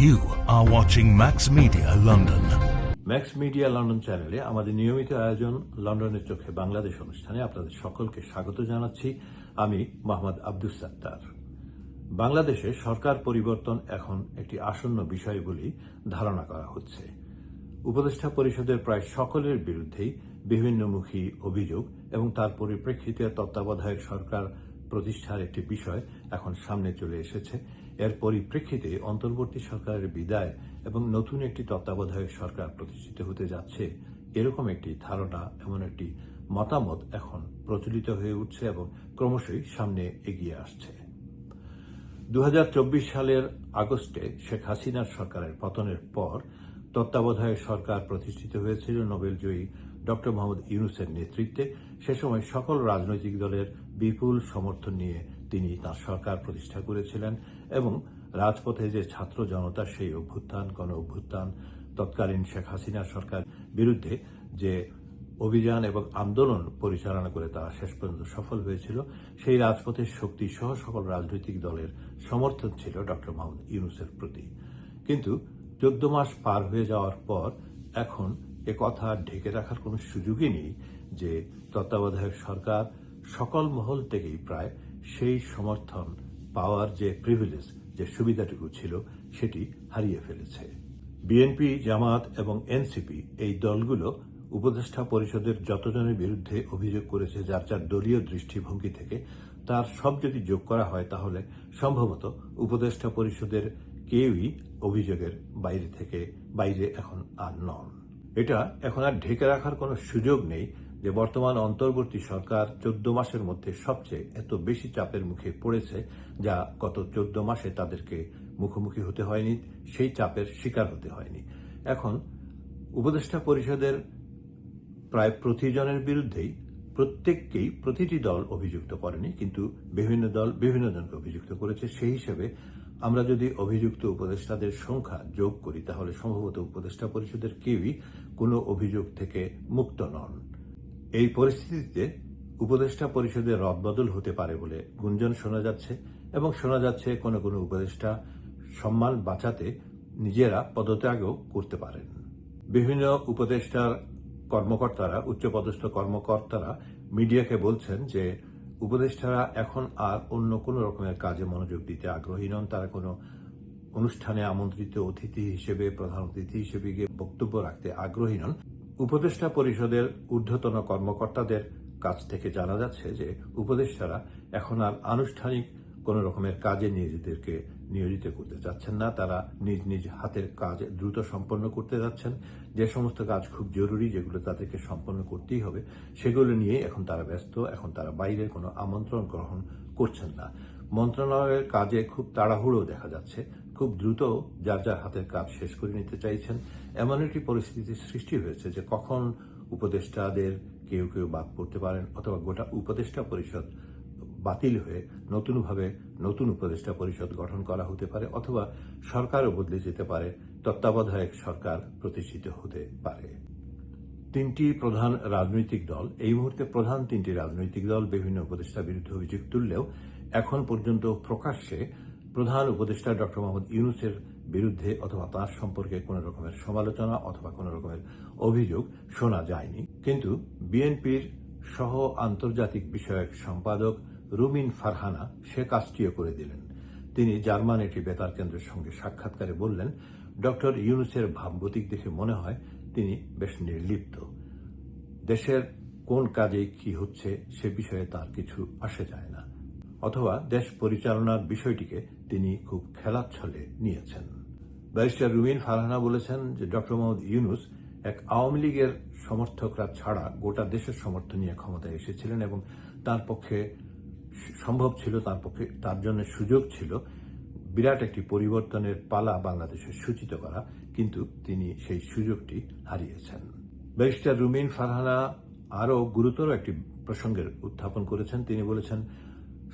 You are watching Max Media London. Max Media London চ্যানেলে আমাদের নিয়মিত আয়োজন লন্ডনের চোখে বাংলাদেশ অনুষ্ঠানে আপনাদের সকলকে স্বাগত জানাচ্ছি। আমি মোহাম্মদ আব্দুস সাত্তার। বাংলাদেশে সরকার পরিবর্তন এখন একটি আসন্ন বিষয় বলেই ধারণা করা হচ্ছে। উপদেষ্টা পরিষদের প্রায় সকলের বিরুদ্ধেই বিভিন্নমুখী অভিযোগ এবং তার পরিপ্রেক্ষিতে তত্ত্বাবধায়ক সরকার প্রতিষ্ঠার একটি বিষয় এখন সামনে চলে এসেছে। এর পরিপ্রেক্ষিতে অন্তর্বর্তী সরকারের বিদায় এবং নতুন একটি তত্ত্বাবধায়ক সরকার প্রতিষ্ঠিত হতে যাচ্ছে, এরকম একটি ধারণা, এমন একটি মতামত এখন প্রচলিত হয়ে উঠছে এবং ক্রমশই সামনে এগিয়ে আসছে। দু হাজার চব্বিশ সালের আগস্টে শেখ হাসিনার সরকারের পতনের পর তত্ত্বাবধায়ক সরকার প্রতিষ্ঠিত হয়েছিল নোবেলজয়ী ডক্টর মোহাম্মদ ইউনুসের নেতৃত্বে সে সময় সকল রাজনৈতিক দলের বিপুল সমর্থন নিয়ে তিনি তার সরকার প্রতিষ্ঠা করেছিলেন এবং রাজপথে যে ছাত্র জনতা সেই অভ্যুত্থান গণ অভ্যুত্থান তৎকালীন শেখ হাসিনার সরকার বিরুদ্ধে যে অভিযান এবং আন্দোলন পরিচালনা করে তারা শেষ পর্যন্ত সফল হয়েছিল, সেই রাজপথের শক্তি সহ সকল রাজনৈতিক দলের সমর্থন ছিল ডক্টর মোহাম্মদ ইউনুসের প্রতি। কিন্তু চোদ্দ মাস পার হয়ে যাওয়ার পর এখন এ কথা ঢেকে রাখার কোনো সুযোগই নেই যে তত্ত্বাবধায়ক সরকার সকল মহল থেকেই প্রায় সেই সমর্থন পাওয়ার যে প্রিভিলেজ যে সুবিধাটুকু ছিল, সেটি হারিয়ে ফেলেছে। বিএনপি জামাত এবং এনসিপি এই দলগুলো উপদেষ্টা পরিষদের যতজনের বিরুদ্ধে অভিযোগ করেছে যার যার দলীয় দৃষ্টিভঙ্গি থেকে তার সব যদি যোগ করা হয় তাহলে সম্ভবত উপদেষ্টা পরিষদের কেউই অভিযোগের বাইরে থেকে, বাইরে এখন আর নন। এটা এখন আর ঢেকে রাখার কোনো সুযোগ নেই যে বর্তমান অন্তর্বর্তী সরকার চোদ্দ মাসের মধ্যে সবচেয়ে এত বেশি চাপের মুখে পড়েছে যা গত চোদ্দ মাসে তাদেরকে মুখোমুখি হতে হয়নি, সেই চাপের শিকার হতে হয়নি। এখন উপদেষ্টা পরিষদের প্রায় প্রতিজনের বিরুদ্ধেই প্রত্যেককেই প্রতিটি দল অভিযুক্ত করেনি, কিন্তু বিভিন্ন দল বিভিন্ন জনকে অভিযুক্ত করেছে। সেই হিসেবে আমরা যদি অভিযুক্ত উপদেষ্টাদের সংখ্যা যোগ করি, তাহলে সম্ভবত উপদেষ্টা পরিষদের কেউই কোনো অভিযোগ থেকে মুক্ত নন। এই পরিস্থিতিতে উপদেষ্টা পরিষদের রদবদল হতে পারে বলে গুঞ্জন শোনা যাচ্ছে এবং শোনা যাচ্ছে কোনো কোনো উপদেষ্টা সম্মান বাঁচাতে নিজেরা পদত্যাগও করতে পারেন। বিভিন্ন উপদেষ্টার কর্মকর্তারা, উচ্চপদস্থ কর্মকর্তারা মিডিয়াকে বলছেন যে উপদেষ্টারা এখন আর অন্য কোনো রকমের কাজে মনোযোগ দিতে আগ্রহী নন। তারা কোনো অনুষ্ঠানে আমন্ত্রিত অতিথি হিসেবে, প্রধান অতিথি হিসেবে গিয়ে বক্তব্য রাখতে আগ্রহী নন। উপদেষ্টা পরিষদের ঊর্ধ্বতন কর্মকর্তাদের কাছ থেকে জানা যাচ্ছে যে, উপদেষ্টারা এখন আর আনুষ্ঠানিক কোন রকমের কাজে নিজেদেরকে নিয়োজিত করতে চাচ্ছেন না। তারা নিজ নিজ হাতের কাজ দ্রুত সম্পন্ন করতে যাচ্ছেন। যে সমস্ত কাজ খুব জরুরি, যেগুলো তাদেরকে সম্পন্ন করতেই হবে, সেগুলো নিয়ে এখন তারা ব্যস্ত, এখন তারা বাইরের কোনো আমন্ত্রণ গ্রহণ করছেন না। মন্ত্রণালয়ের কাজে খুব তাড়াহুড়ো দেখা যাচ্ছে। খুব দ্রুত যার যার হাতের কাজ শেষ করে নিতে চাইছেন। এমন একটি পরিস্থিতির সৃষ্টি হয়েছে যে কখন উপদেষ্টাদের কেউ কেউ বাদ পড়তে পারেন, অথবা গোটা উপদেষ্টা পরিষদ বাতিল হয়ে নতুনভাবে নতুন উপদেষ্টা পরিষদ গঠন করা হতে পারে অথবা সরকারও বদলে যেতে পারে। তত্ত্বাবধায়ক সরকার প্রতিষ্ঠিত হতে পারে। তিনটি প্রধান রাজনৈতিক দল, এই মুহূর্তে প্রধান তিনটি রাজনৈতিক দল বিভিন্ন উপদেষ্টা বিরুদ্ধে অভিযোগ তুললেও এখন পর্যন্ত প্রকাশ্যে প্রধান উপদেষ্টা ডক্টর মোহাম্মদ ইউনুসের বিরুদ্ধে অথবা তার সম্পর্কে কোন রকমের সমালোচনা অথবা কোন রকমের অভিযোগ শোনা যায়নি। কিন্তু বিএনপির সহ আন্তর্জাতিক বিষয়ক সম্পাদক রুমিন ফারহানা সে কাজটিও করে দিলেন। তিনি জার্মান একটি বেতার কেন্দ্রের সঙ্গে সাক্ষাৎকারে বললেন, ডক্টর ইউনুসের ভাবগতিক দেখে মনে হয় তিনি বেশ নির্লিপ্ত। দেশের কোন কাজে কি হচ্ছে সে বিষয়ে তার কিছু আসে যায় না। অথবা দেশ পরিচালনার বিষয়টিকে তিনি খুব খেলাচ্ছলে নিয়েছেন। ব্যারিস্টার রুমিন ফারহানা বলেছেন যে, ডক্টর মোহাম্মদ ইউনুস এক আওয়ামী লীগের সমর্থকরা ছাড়া গোটা দেশের সমর্থন নিয়ে ক্ষমতায় এসেছিলেন এবং তার পক্ষে সম্ভব ছিল তার পক্ষে, তার জন্য সুযোগ ছিল বিরাট একটি পরিবর্তনের পালা বাংলাদেশে সূচিত করা, কিন্তু তিনি সেই সুযোগটি হারিয়েছেন। ব্যারিস্টার রুমিন ফারহানা আরও গুরুতর একটি প্রসঙ্গের উত্থাপন করেছেন। তিনি বলেছেন,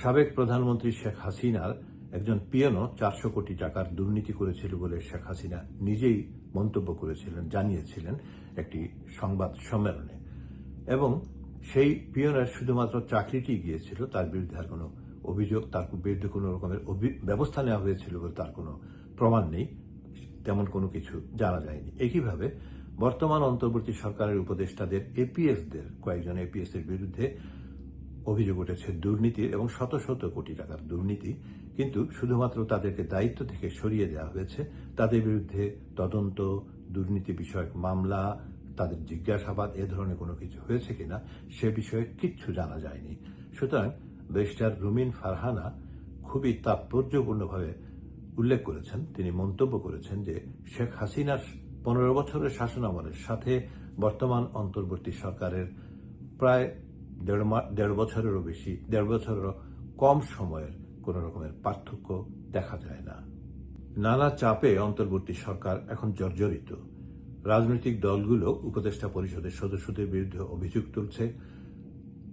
সাবেক প্রধানমন্ত্রী শেখ হাসিনার একজন পিয়ানো চারশো কোটি টাকার দুর্নীতি করেছিল বলে শেখ হাসিনা নিজেই মন্তব্য করেছিলেন, জানিয়েছিলেন একটি সংবাদ সম্মেলনে। এবং সেই পিয়নের শুধুমাত্র চাকরিটি গিয়েছিল, তার বিরুদ্ধে আর কোনো অভিযোগ, তার বিরুদ্ধে কোনো রকমের ব্যবস্থা নেওয়া হয়েছিল বলে তার কোনো প্রমাণ নেই, তেমন কোনো কিছু জানা যায়নি। একইভাবে বর্তমান অন্তর্বর্তী সরকারের উপদেষ্টাদের এপিএসদের, কয়েকজন এপিএস এর বিরুদ্ধে অভিযোগ উঠেছে দুর্নীতির এবং শত শত কোটি টাকার দুর্নীতি, কিন্তু শুধুমাত্র তাদেরকে দায়িত্ব থেকে সরিয়ে দেওয়া হয়েছে। তাদের বিরুদ্ধে তদন্ত, দুর্নীতি বিষয়ক মামলা তাদের জিজ্ঞাসাবাদ এ ধরনের কোনো কিছু হয়েছে কিনা সে বিষয়ে কিচ্ছু জানা যায়নি। সুতরাং ব্যারিস্টার রুমিন ফারহানা খুবই তাৎপর্যপূর্ণভাবে উল্লেখ করেছেন। তিনি মন্তব্য করেছেন যে শেখ হাসিনার পনেরো বছরের শাসনামলের সাথে বর্তমান অন্তর্বর্তী সরকারের প্রায় দেড় বছরেরও বেশি, দেড় বছরেরও কম সময়ের কোন রকমের পার্থক্য দেখা যায় না। নানা চাপে অন্তর্বর্তী সরকার এখন জর্জরিত। রাজনৈতিক দলগুলো উপদেষ্টা পরিষদের সদস্যদের বিরুদ্ধে অভিযোগ তুলছে,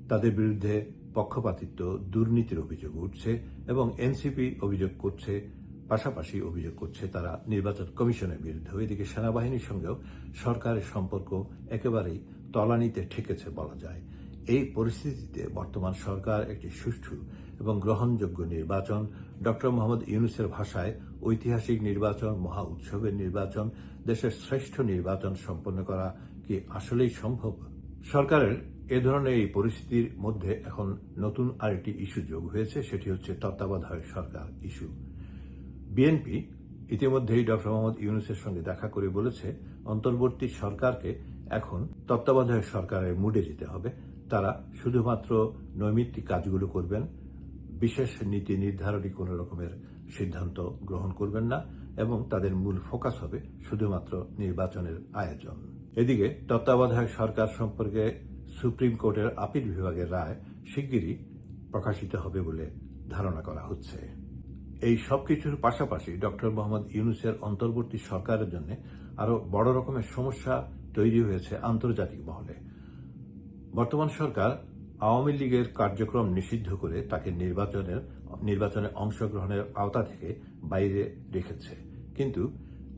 তাদের বিরুদ্ধে পক্ষপাতিত্ব, দুর্নীতির অভিযোগ উঠছে এবং এনসিপি অভিযোগ করছে, পাশাপাশি অভিযোগ করছে তারা নির্বাচন কমিশনের বিরুদ্ধে। এদিকে সেনাবাহিনীর সঙ্গেও সরকারের সম্পর্ক একেবারেই তলানিতে ঠেকেছে বলা যায়। এই পরিস্থিতিতে বর্তমান সরকার একটি সুষ্ঠু এবং গ্রহণযোগ্য নির্বাচন ডক্টর মোহাম্মদ ইউনুসের ভাষায় ঐতিহাসিক নির্বাচন, মহা উৎসবের নির্বাচন, দেশের শ্রেষ্ঠ নির্বাচন সম্পন্ন করা কি আসলেই সম্ভব? সরকারের এ ধরনের এই পরিস্থিতির মধ্যে এখন নতুন আরেকটি ইস্যু যোগ হয়েছে, সেটি হচ্ছে তত্ত্বাবধায়ক সরকার ইস্যু। বিএনপি ইতিমধ্যেই ডক্টর মোহাম্মদ ইউনুসের সঙ্গে দেখা করে বলেছে, অন্তর্বর্তী সরকারকে এখন তত্ত্বাবধায়ক সরকারের মুডে যেতে হবে। তারা শুধুমাত্র নৈমিত্তিক কাজগুলো করবেন বিশেষ নীতি নির্ধারণী কোনো রকমের সিদ্ধান্ত গ্রহণ করবেন না এবং তাদের মূল ফোকাস হবে শুধুমাত্র নির্বাচনের আয়োজন। এদিকে তত্ত্বাবধায়ক সরকার সম্পর্কে সুপ্রিম কোর্টের আপিল বিভাগের রায় শিগগিরই প্রকাশিত হবে বলে ধারণা করা হচ্ছে। এই সবকিছুর পাশাপাশি ডক্টর মোহাম্মদ ইউনুসের অন্তর্বর্তী সরকারের জন্য আরও বড় রকমের সমস্যা তৈরি হয়েছে আন্তর্জাতিক মহলে। বর্তমান সরকার আওয়ামী লীগের কার্যক্রম নিষিদ্ধ করে তাকে নির্বাচনের, নির্বাচনে অংশগ্রহণের আওতা থেকে বাইরে রেখেছে। কিন্তু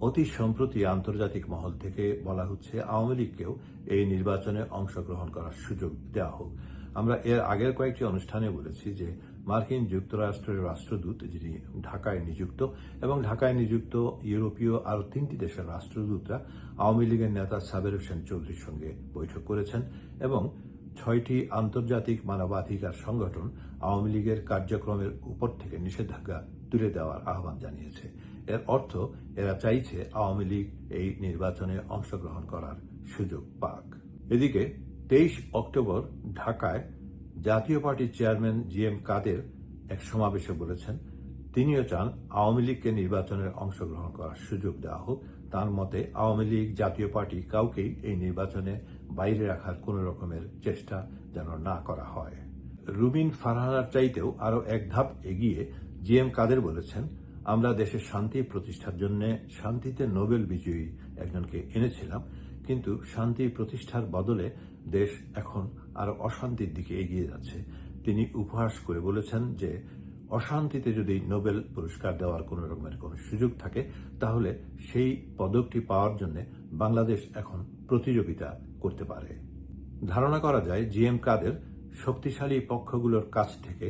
অতি সম্প্রতি আন্তর্জাতিক মহল থেকে বলা হচ্ছে আওয়ামী লীগকেও এই নির্বাচনে অংশগ্রহণ করার সুযোগ দেওয়া হোক। আমরা এর আগের কয়েকটি অনুষ্ঠানে বলেছি যে মার্কিন যুক্তরাষ্ট্রের রাষ্ট্রদূত, যিনি ঢাকায় নিযুক্ত এবং ঢাকায় নিযুক্ত ইউরোপীয় আরও তিনটি দেশের রাষ্ট্রদূতরা আওয়ামী লীগের নেতা সাবের হোসেন চৌধুরীর সঙ্গে বৈঠক করেছেন এবং ছয়টি আন্তর্জাতিক মানবাধিকার সংগঠন আওয়ামী লীগের কার্যক্রমের উপর থেকে নিষেধাজ্ঞা তুলে দেওয়ার আহ্বান জানিয়েছে। এর অর্থ, এরা চাইছে আওয়ামী লীগ এই নির্বাচনে অংশগ্রহণ করার সুযোগ পাক। এদিকে, তেইশ অক্টোবর ঢাকায় জাতীয় পার্টির চেয়ারম্যান জি এম কাদের এক সমাবেশে বলেছেন, তিনিও চান আওয়ামী লীগকে নির্বাচনের অংশগ্রহণ করার সুযোগ দেওয়া হোক। তার মতে, আওয়ামী লীগ জাতীয় পার্টি কাউকেই এই নির্বাচনে বাইরে রাখার কোন রকমের চেষ্টা যেন না করা হয়। রুবিন ফারহানার চাইতেও আরও এক ধাপ এগিয়ে জি এম কাদের বলেছেন, আমরা দেশের শান্তি প্রতিষ্ঠার জন্য শান্তিতে নোবেল বিজয়ী একজনকে এনেছিলাম, কিন্তু শান্তি প্রতিষ্ঠার বদলে দেশ এখন আরও অশান্তির দিকে এগিয়ে যাচ্ছে। তিনি উপহাস করে বলেছেন যে, অশান্তিতে যদি নোবেল পুরস্কার দেওয়ার কোন রকমের কোন সুযোগ থাকে, তাহলে সেই পদকটি পাওয়ার জন্য বাংলাদেশ এখন প্রতিযোগিতা করতে পারে। ধারণা করা যায় জিএম কাদের শক্তিশালী পক্ষগুলোর কাছ থেকে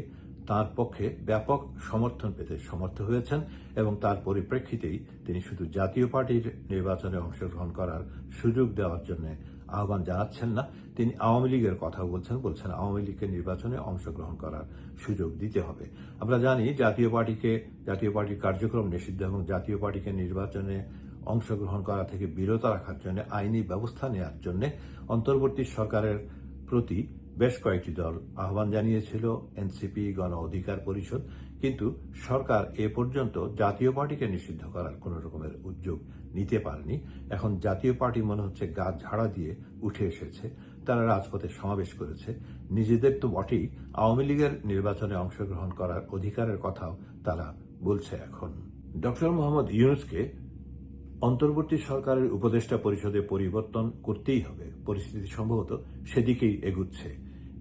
তার পক্ষে ব্যাপক সমর্থন পেতে সমর্থ হয়েছেন এবং তার পরিপ্রেক্ষিতেই তিনি শুধু জাতীয় পার্টির নির্বাচনে অংশগ্রহণ করার সুযোগ দেওয়ার জন্য আহ্বান জানাচ্ছেন না, তিনি আওয়ামী লীগের কথা বলছেন বলছেন আওয়ামী লীগকে নির্বাচনে অংশগ্রহণ করার সুযোগ দিতে হবে। আমরা জানি জাতীয় পার্টিকে, জাতীয় পার্টির কার্যক্রম নিষিদ্ধ এবং জাতীয় পার্টিকে নির্বাচনে অংশগ্রহণ করা থেকে বিরত রাখার জন্য আইনি ব্যবস্থা নেওয়ার জন্য অন্তর্বর্তী সরকারের প্রতি বেশ কয়েকটি দল আহ্বান জানিয়েছিল। এনসিপি, গণ অধিকার পরিষদ, কিন্তু সরকার এ পর্যন্ত জাতীয় পার্টিকে নিষিদ্ধ করার কোন রকমের উদ্যোগ নিতে পারেনি। এখন জাতীয় পার্টি মনে হচ্ছে গাছ ঝাড়া দিয়ে উঠে এসেছে। তারা রাজপথে সমাবেশ করেছে। নিজেদের তো বটেই আওয়ামী লীগের নির্বাচনে অংশগ্রহণ করার অধিকারের কথাও তারা বলছে এখন। ডক্টর মোহাম্মদ ইউনুসকে অন্তর্বর্তী সরকারের উপদেষ্টা পরিষদে পরিবর্তন করতেই হবে। পরিস্থিতি সম্ভবত সেদিকেই এগুচ্ছে।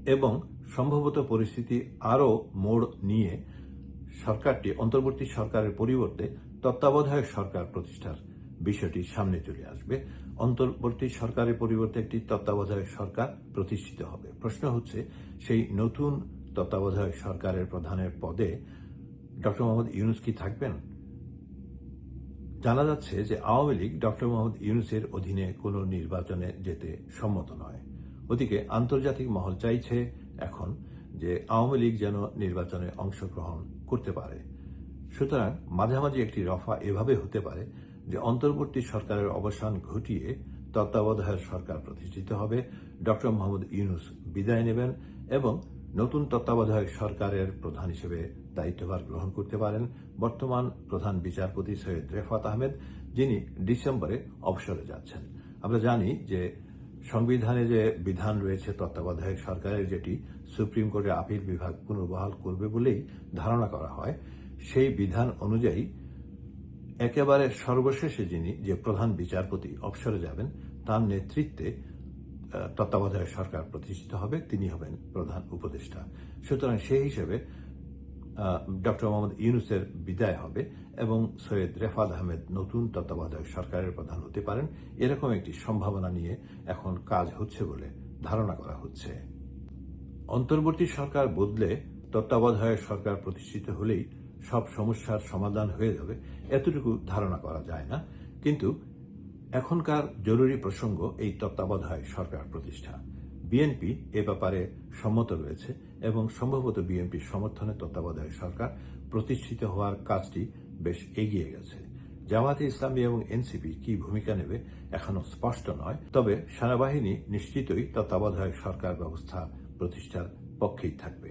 এবং সম্ভবত পরিস্থিতি আরও মোড় নিয়ে সরকারটি, অন্তর্বর্তী সরকারের পরিবর্তে তত্ত্বাবধায়ক সরকার প্রতিষ্ঠার বিষয়টি সামনে চলে আসবে। অন্তর্বর্তী সরকারের পরিবর্তে একটি তত্ত্বাবধায়ক সরকার প্রতিষ্ঠিত হবে। প্রশ্ন হচ্ছে, সেই নতুন তত্ত্বাবধায়ক সরকারের প্রধানের পদে ডক্টর মোহাম্মদ ইউনুস কি থাকবেন? জানা যাচ্ছে যে আওয়ামী লীগ ডক্টর মোহাম্মদ ইউনুসের অধীনে কোনো নির্বাচনে যেতে সম্মত নয়। ওদিকে আন্তর্জাতিক মহল চাইছে এখন যে আওয়ামী লীগ যেন নির্বাচনে অংশগ্রহণ করতে পারে। সুতরাং মাঝামাঝি একটি রফা এভাবে হতে পারে যে অন্তর্বর্তী সরকারের অবসান ঘটিয়ে তত্ত্বাবধায়ক সরকার প্রতিষ্ঠিত হবে, ডক্টর মোহাম্মদ ইউনুস বিদায় নেবেন এবং নতুন তত্ত্বাবধায়ক সরকারের প্রধান হিসেবে দায়িত্বভার গ্রহণ করতে পারেন বর্তমান প্রধান বিচারপতি সৈয়দ রেফাত আহমেদ, যিনি ডিসেম্বরে অবসরে যাচ্ছেন। আমরা জানি যে সংবিধানে যে বিধান রয়েছে তত্ত্বাবধায়ক সরকারের, যেটি সুপ্রিম কোর্টের আপিল বিভাগ পুনর্বহাল করবে বলেই ধারণা করা হয়, সেই বিধান অনুযায়ী একেবারে সর্বশেষে যিনি যে প্রধান বিচারপতি অবসরে যাবেন, তার নেতৃত্বে তত্ত্বাবধায়ক সরকার প্রতিষ্ঠিত হবে, তিনি হবেন প্রধান উপদেষ্টা। সুতরাং সেই হিসেবে ডক্টর মোহাম্মদ ইউনুসের বিদায় হবে এবং সৈয়দ রেফাত আহমেদ নতুন তত্ত্বাবধায়ক সরকারের প্রধান হতে পারেন। এরকম একটি সম্ভাবনা নিয়ে এখন কাজ হচ্ছে বলে ধারণা করা হচ্ছে। অন্তর্বর্তী সরকার বদলে তত্ত্বাবধায়ক সরকার প্রতিষ্ঠিত হলেই সব সমস্যার সমাধান হয়ে যাবে, এতটুকু ধারণা করা যায় না। কিন্তু এখনকার জরুরি প্রসঙ্গ এই তত্ত্বাবধায়ক সরকার প্রতিষ্ঠা। বিএনপি এ ব্যাপারে সম্মত রয়েছে এবং সম্ভবত বিএনপির সমর্থনে তত্ত্বাবধায়ক সরকার প্রতিষ্ঠিত হওয়ার কাজটি বেশ এগিয়ে গেছে। জামাতে ইসলামী এবং এনসিপি কি ভূমিকা নেবে এখনও স্পষ্ট নয়, তবে সেনাবাহিনী নিশ্চিতই তত্ত্বাবধায়ক সরকার ব্যবস্থা প্রতিষ্ঠার পক্ষেই থাকবে।